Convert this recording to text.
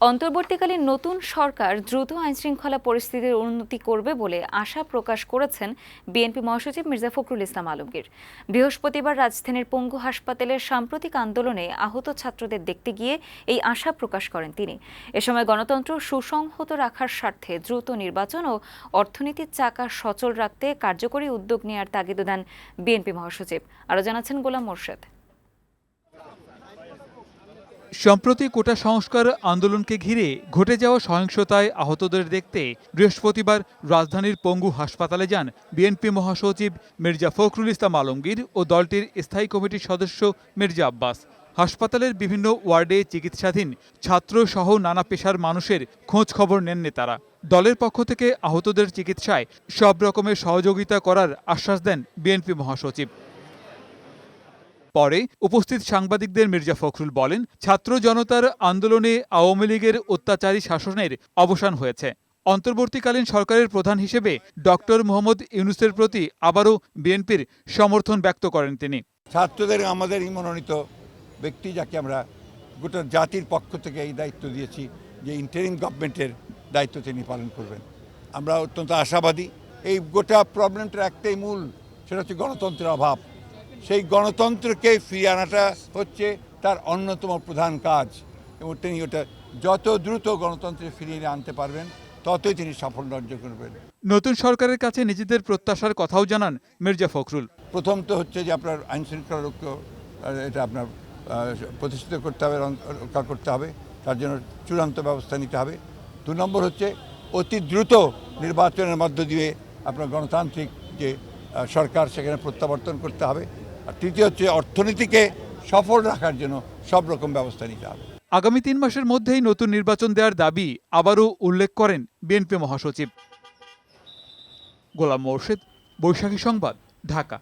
অন্তর্বর্তীকালীন নতুন সরকার দ্রুত আইনশৃঙ্খলা পরিস্থিতির উন্নতি করবে বলে আশা প্রকাশ করেছেন বিএনপি মহাসচিব মির্জা ফখরুল ইসলাম আলমগীর। বৃহস্পতিবার রাজধানীর পঙ্গু হাসপাতালের সাম্প্রতিক আন্দোলনে আহত ছাত্রদের দেখতে গিয়ে এই আশা প্রকাশ করেন তিনি। এ সময় গণতন্ত্র সুসংহত রাখার স্বার্থে দ্রুত নির্বাচন ও অর্থনীতির চাকা সচল রাখতে কার্যকরী উদ্যোগ নেওয়ার তাগিদ দেন বিএনপি মহাসচিব। আরও জানাচ্ছেন গোলাম মোর্শেদ। সম্প্রতি কোটা সংস্কার আন্দোলনকে ঘিরে ঘটে যাওয়া সহিংসতায় আহতদের দেখতে বৃহস্পতিবার রাজধানীর পঙ্গু হাসপাতালে যান বিএনপি মহাসচিব মির্জা ফখরুল ইসলাম আলমগীর ও দলটির স্থায়ী কমিটির সদস্য মির্জা আব্বাস। হাসপাতালের বিভিন্ন ওয়ার্ডে চিকিৎসাধীন ছাত্র সহ নানা পেশার মানুষের খোঁজ খবর নেন নেতারা দলের পক্ষ থেকে আহতদের চিকিৎসায় সব রকমের সহযোগিতা করার আশ্বাস দেন বিএনপি মহাসচিব। পরে উপস্থিত সাংবাদিকদের মির্জা ফখরুল বলেন, ছাত্র জনতার আন্দোলনে আওয়ামী লীগের অত্যাচারী শাসনের অবসান হয়েছে। অন্তর্বর্তীকালীন সরকারের প্রধান হিসেবে ডক্টর মোহাম্মদ ইউনুসের প্রতি আবারও বিএনপির সমর্থন ব্যক্ত করেন তিনি। ছাত্রদের আমাদের মনোনীত ব্যক্তি যাকে আমরা গোটা জাতির পক্ষ থেকে এই দায়িত্ব দিয়েছি, যে ইন্টারিম গভর্নমেন্টের দায়িত্ব তিনি পালন করবেন। আমরা অত্যন্ত আশাবাদী। এই গোটা প্রবলেমটার একটাই মূল, সেটা হচ্ছে গণতন্ত্রের অভাব। সেই গণতন্ত্রকে ফিরিয়ে আনাটা হচ্ছে তার অন্যতম প্রধান কাজ। এবং তিনি ওটা যত দ্রুত গণতন্ত্রে ফিরিয়ে আনতে পারবেন ততই তিনি সাফল্য অর্জন করবেন। নতুন সরকারের কাছে নিজেদের প্রত্যাশার কথাও জানান মির্জা ফখরুল। প্রথম তো হচ্ছে যে আপনার আইন শৃঙ্খলা রক্ষা এটা আপনার প্রতিষ্ঠিত করতে হবে রক্ষা করতে হবে তার জন্য চূড়ান্ত ব্যবস্থা নিতে হবে। দু নম্বর হচ্ছে অতি দ্রুত নির্বাচনের মধ্য দিয়ে আপনার গণতান্ত্রিক যে সরকার সেখানে প্রত্যাবর্তন করতে হবে। আর তৃতীয় হচ্ছে অর্থনীতিকে সফল রাখার জন্য সব রকম ব্যবস্থা নিতে হবে। আগামী তিন মাসের মধ্যেই নতুন নির্বাচন দেওয়ার দাবি আবারও উল্লেখ করেন বিএনপি মহাসচিব। গোলাম মোর্শেদ, বৈশাখী সংবাদ, ঢাকা।